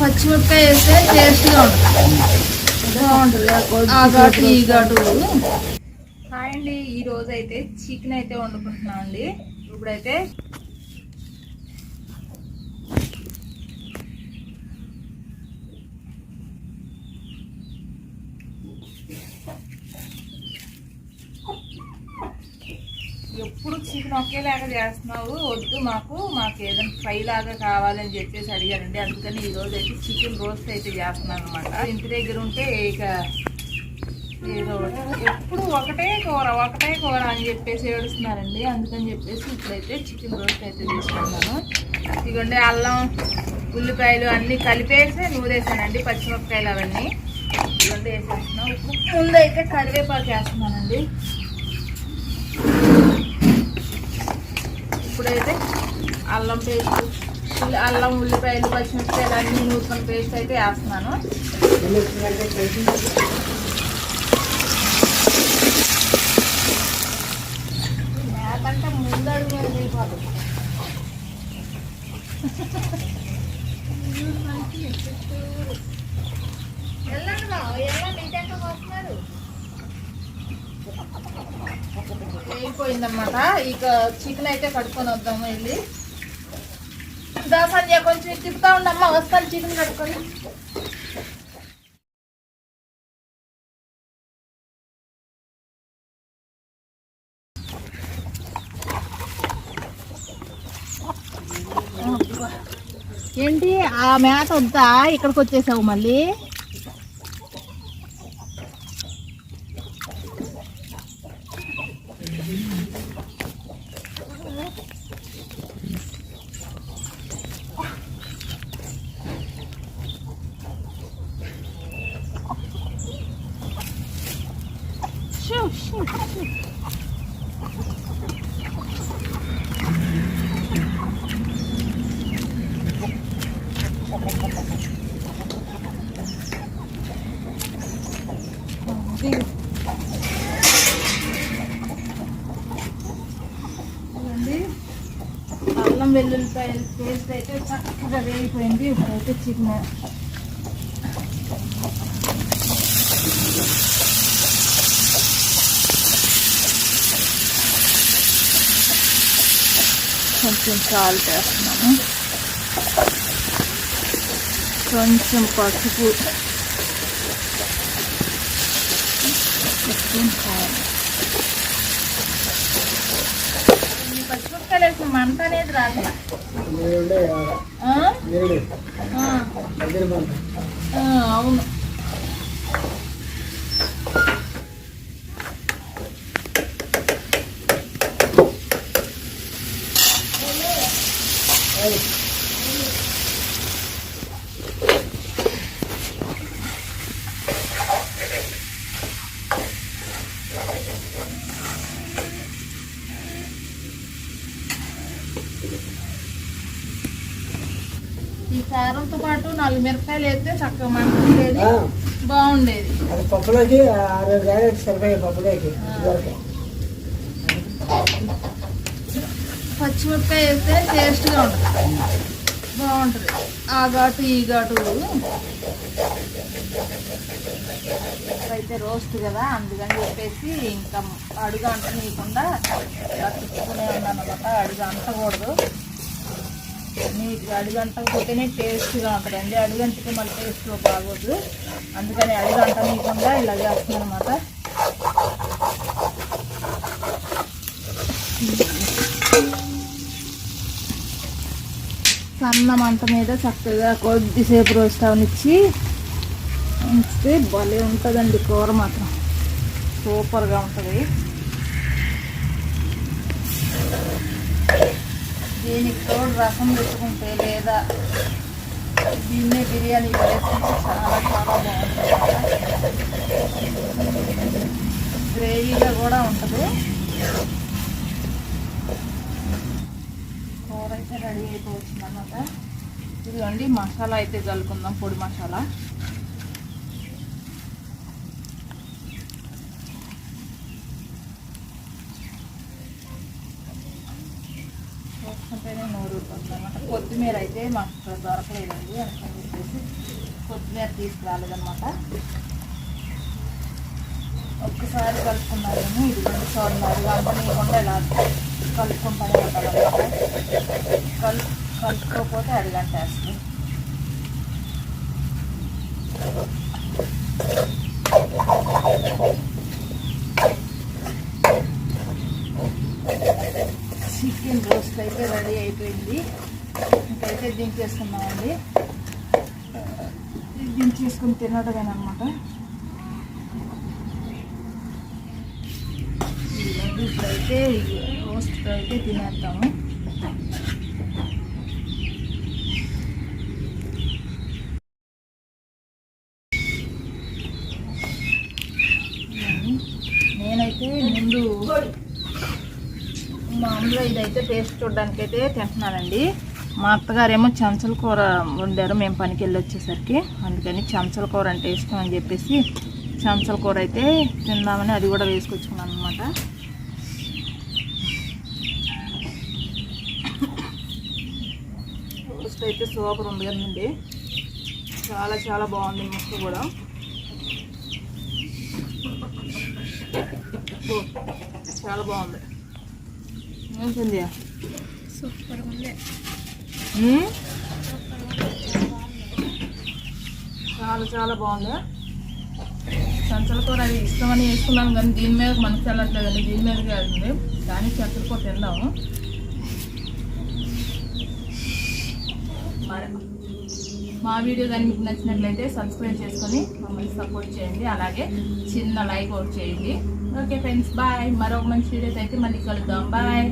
పచ్చిమిరపకాయ వేస్తే టేస్ట్గా ఉంటుంది. బాగుంటుంది ఆ ఘాటు ఈ ఘాటు హాయ్ అండి ఈ రోజు అయితే చికెన్ అయితే వండుకుంటున్నాం అండి. ఇప్పుడైతే ఎప్పుడు చికెన్ ఒకేలాగా చేస్తున్నావు. వద్దు మాకు మాకు ఏదైనా ఫ్రై లాగా కావాలని చెప్పేసి అడిగారండి. అందుకని ఈరోజు అయితే చికెన్ రోస్ట్ అయితే చేస్తున్నాను అనమాట ఇంటి దగ్గర ఉంటే ఇక ఏదో ఎప్పుడు ఒకటే కూర ఒకటే కూర అని చెప్పేసి ఏడుస్తున్నారండి. అందుకని చెప్పేసి ఇప్పుడైతే చికెన్ రోస్ట్ అయితే తీసుకున్నాను ఇదిగోండి అల్లం ఉల్లిపాయలు అన్నీ కలిపేసి నూరేసానండి పచ్చిమిరపకాయలు అవన్నీ. ఇదిగోండి వేసేస్తున్నాను ముందైతే కరివేపాకు వేస్తున్నానండి. ఇప్పుడైతే అల్లం పేస్ట్ ఉల్లి- అల్లం ఉల్లిపాయలు పచ్చిమిరపకాయలు అన్నీ నూరుకున్న పేస్ట్ అయితే వేస్తున్నాను. అయిపోయిందన్నమాట. ఇక చికెన్ అయితే కడుక్కొని వద్దాము వెళ్ళి. దా సంధ్య కొంచెం తిప్పుతా ఉండమ్మా వస్తాను చికెన్ కడుక్కొని ఏంటి? ఆ మేత వద్దా? ఇక్కడికి వచ్చేసావు మళ్ళీ. అల్లం వెల్లుల్లిపాయల పేస్ట్ అయితే చక్కగా వేగిపోయింది ఇప్పుడైతే చికెన్ కొంచెం సాల్ట్ వేస్తున్నాము కొంచెం పసుపు. కొంచెం కారం ఈ పచ్చిమిరపకాయలు వేసిన మంట అనేది రాదు. అవును. ఈ కారంతో పాటు నాలుగు మిరపకాయలు వేస్తే చక్కగా మంట ఉండేది బాగుండేది. అది పప్పులోకి ఆరు గాయలు సరిపోయి పప్పులోకి. పచ్చిమిరపకాయ వేస్తే టేస్ట్గా ఉంటుంది. బాగుంటుంది. ఆ ఘాటు ఈ ఘాటు అయితే రోస్ట్ కదా అందుకని చెప్పేసి ఇంకా అడుగు అంటనీయకుండా ఇలా తిప్పుకునే ఉన్నానమాట అడుగు అంటకూడదు. నీట్గా అడుగు టేస్ట్గా ఉంటుందండి అడుగు మళ్ళీ టేస్ట్ బాగోదు. అందుకని అడుగంట అంటనీయకుండా ఇలా చేస్తున్నాను అనమాట సన్న మంట మీద చక్కగా కొద్దిసేపు రోస్ట్ అవనిచ్చి ఉంచితే భలే ఉంటుందండి కూర మాత్రం. సూపర్గా ఉంటుంది. దీనికి తోడు రసం పెట్టుకుంటే లేదా దీన్నే బిర్యానీ వేసుకుంటే చాలా చాలా బాగుంటుంది. గ్రేవీగా కూడా ఉంటుంది. కూర అయితే రెడీ అయిపోవచ్చు అన్నమాట ఇదిగోండి మసాలా అయితే కలుపుకుందాం పొడి మసాలా. కొత్తిమీర అయితే మాకు ఇక్కడ దొరకలేదండి అని చెప్పేసి కొత్తిమీర తీసుకురాలేదనమాట ఒక్కసారి కలుపుకున్నాను ఇది రెండు సార్లు అంటనీయకుండా ఇలా కలుపుకుంటాను ఉండాలన్నమాట కలు కలుపుకోకపోతే అరగంట వేస్తుంది. చికెన్ రోస్ట్ అయితే రెడీ అయిపోయింది. ఇంకైతే దించేసుకున్నామండి ఇది దించేసుకుని తినడమేనమాట. ఇప్పుడైతే రోస్ట్ అయితే తినేద్దాము. నేనైతే ముందు మామూలుగా ఇదైతే టేస్ట్ చూడడానికి అయితే తింటున్నానండి. మా అత్తగారేమో చెంచల కూర వండారు మేము పనికి వెళ్ళి వచ్చేసరికి అందుకని చెంచల కూర అంటే ఇష్టం అని చెప్పేసి చెంచల కూర అయితే తిందామని అది కూడా వేసుకొచ్చుకున్నాను అనమాట రోస్ట్ అయితే సూపర్ ఉంది కదండి. చాలా చాలా బాగుంది ముక్క కూడా. చాలా బాగుంది. ఏంటండి సూపర్ ఉంది. చాలా చాలా బాగుంది. చంచల కూర అది ఇష్టమని వేసుకున్నాను కానీ దీని మీద మనసు వెళ్ళట్లేదండి దీని మీదకి వెళ్తుంది దానికి చంచల కూర తిందాము. మరి మా వీడియో కానీ మీకు నచ్చినట్లయితే సబ్స్క్రైబ్ చేసుకొని మమ్మల్ని సపోర్ట్ చేయండి. అలాగే చిన్న లైక్ ఒకటి చేయండి. ఓకే ఫ్రెండ్స్ బాయ్ మరొక మంచి వీడియోస్ అయితే మళ్ళీ కలుద్దాం. బాయ్